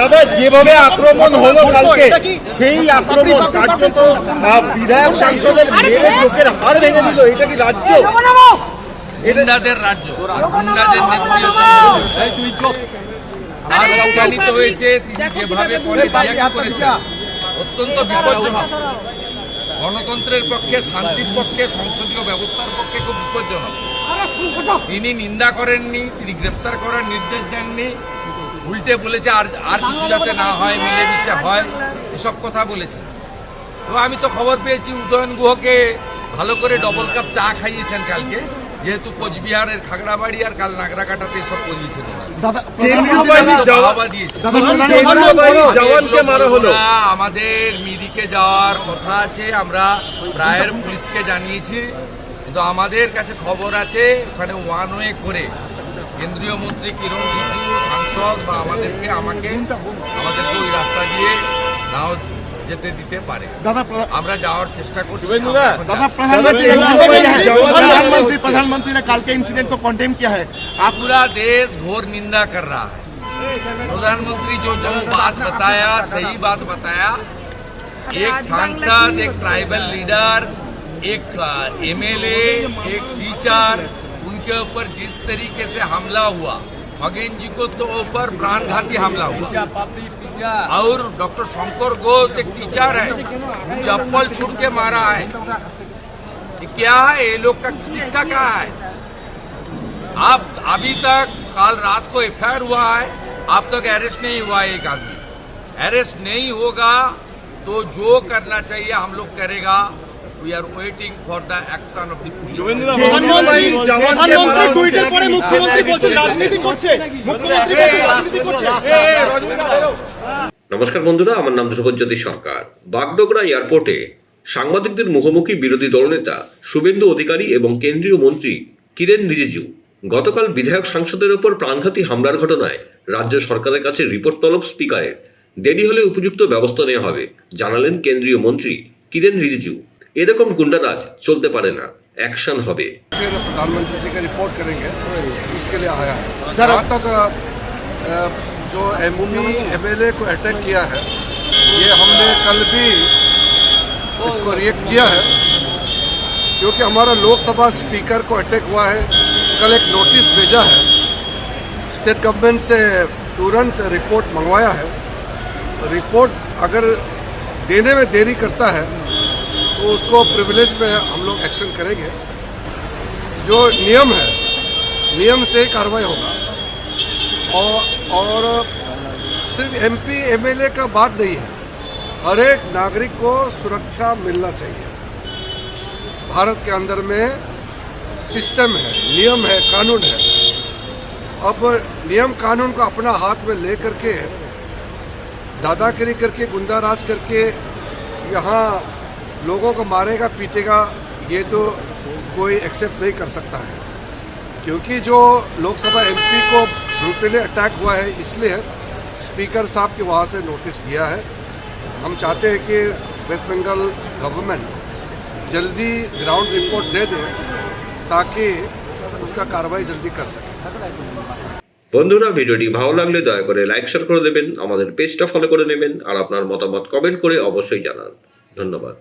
দাদা যেভাবে আক্রমণ হলো কালকে সেই আক্রমণ কার্যত বিধায়ক সাংসদের মেরে লোকের হাড় ভেঙে দিল এটা কি রাজ্য? গুন্ডাদের রাজ্য। গুন্ডাদের তুই চোখ। আর অজ্ঞানিত হয়েছে তিনি যেভাবে পরে অত্যন্ত বিপজ্জনক। গণতন্ত্রের পক্ষে শান্তির পক্ষে সংসদীয় ব্যবস্থার পক্ষে খুব বিপজ্জনক। তিনি নিন্দা করেননি তিনি গ্রেপ্তার করার নির্দেশ দেননি। উল্টে বলেছে আর আর কিছু যাতে না হয় মিলেমিশে হয়। এসব কথা বলেছেন তো আমি তো খবর পেয়েছি উদয়ন গুহকে ভালো করে ডবল কাপ চা খাইয়েছেন কালকে যেহেতু কোচবিহারের খাগড়াবাড়ি আর কাল নাগরাকাটাতে হলো। আমরা আমাদের মিরিকে যাওয়ার কথা আছে আমরা প্রায়ের পুলিশকে জানিয়েছি কিন্তু আমাদের কাছে খবর আছে ওখানে ওয়ান ওয়ে করে কেন্দ্রীয় মন্ত্রী কিরণ রিজিজু সাংসদ বা আমাদেরকে আমাকে আমাদেরকে ওই রাস্তা দিয়ে নাও যেতে দিতে পারে दादा प्र- আমরা যাওয়ার চেষ্টা করছি শুভেন্দুদা, আমরা এখন दादा যাচ্ছি। प्रधानमंत्री दादा, ने दादा, किया है। जवान- प्रधानमंत्री प्रधानमंत्री ने काल के इंसिडेंट को कंडेम किया है आप पूरा देश घोर निंदा कर रहा है प्रधानमंत्री जो जो बात बताया सही बात बताया एक सांसद एक ट्राइबल लीडर एक एमएलए एक टीचर उनके ऊपर जिस तरीके से हमला हुआ खगेन जी को तो ऊपर प्राणघाती हमला हुआ। और डॉक्टर शंकर घोष एक टीचर है चप्पल छुड़ के मारा है। क्या है? ये लोग का शिक्षा क्या है? आप अभी तक कल रात को एफ़ हुआ है अब तक अरेस्ट नहीं हुआ है एक आदमी। अरेस्ट नहीं होगा तो जो करना चाहिए हम लोग करेगा। We are waiting for the action of the প্রধানমন্ত্রী টুইটার পরে মুখ্যমন্ত্রী বলছেন রাজনীতি করছে। মুখ্যমন্ত্রী রাজনীতি করছে। হ্যাঁ, নমস্কার বন্ধুরা আমার নাম ধ্রুবজ্যোতি সরকার। বাগডোগরা এয়ারপোর্টে সাংবাদিকদের মুখোমুখি বিরোধী দলনেতা শুভেন্দু অধিকারী এবং কেন্দ্রীয় মন্ত্রী কিরেন রিজিজু গতকাল বিধায়ক সাংসদের ওপর প্রাণঘাতী হামলার ঘটনায় রাজ্য সরকারের কাছে রিপোর্ট তলব স্পিকারের। দেরি হলে উপযুক্ত ব্যবস্থা নেওয়া হবে জানালেন কেন্দ্রীয় মন্ত্রী কিরেন রিজিজু। এরকম গুন্ডারাজ চলতে পারে না অ্যাকশন হবে फिर प्रधानमंत्री जी का रिपोर्ट करेंगे उसके लिए आया है सर, जहाँ तक अ, जो एमओमी एमएलए को अटैक किया है ये हमने कल भी इसको रिएक्ट किया है क्योंकि हमारा लोकसभा स्पीकर को अटैक हुआ है कल एक नोटिस भेजा है स्टेट गवर्नमेंट से तुरंत रिपोर्ट मंगवाया है रिपोर्ट अगर देने में देरी करता है तो उसको प्रिविलेज पे हम लोग एक्शन करेंगे। जो नियम है, नियम से कार्रवाई होगा। और और सिर्फ़ एमपी एमएलए का बात नहीं है। हर एक नागरिक को सुरक्षा मिलना चाहिए। भारत के अंदर में सिस्टम है, नियम है, कानून है। अब नियम कानून को अपना हाथ में ले करके, दादागिरी करके, गुंडाराज करके यहाँ लोगों को मारेगा पीटेगा ये तो कोई एक्सेप्ट नहीं कर सकता है क्योंकि जो लोकसभा एमपी को ब्रूटली अटैक हुआ है इसलिए स्पीकर साहब के वहाँ से नोटिस दिया है हम चाहते हैं कि वेस्ट बंगाल गवर्नमेंट जल्दी ग्राउंड रिपोर्ट दे दे ताकि उसका कार्रवाई जल्दी कर सके বন্ধুরা ভিডিওটি ভালো লাগলে দয়া করে লাইক শেয়ার করে দেবেন আমাদের পেজটা ফলো করে নেবেন আর আপনার মতামত কমেন্ট করে অবশ্যই জানান ধন্যবাদ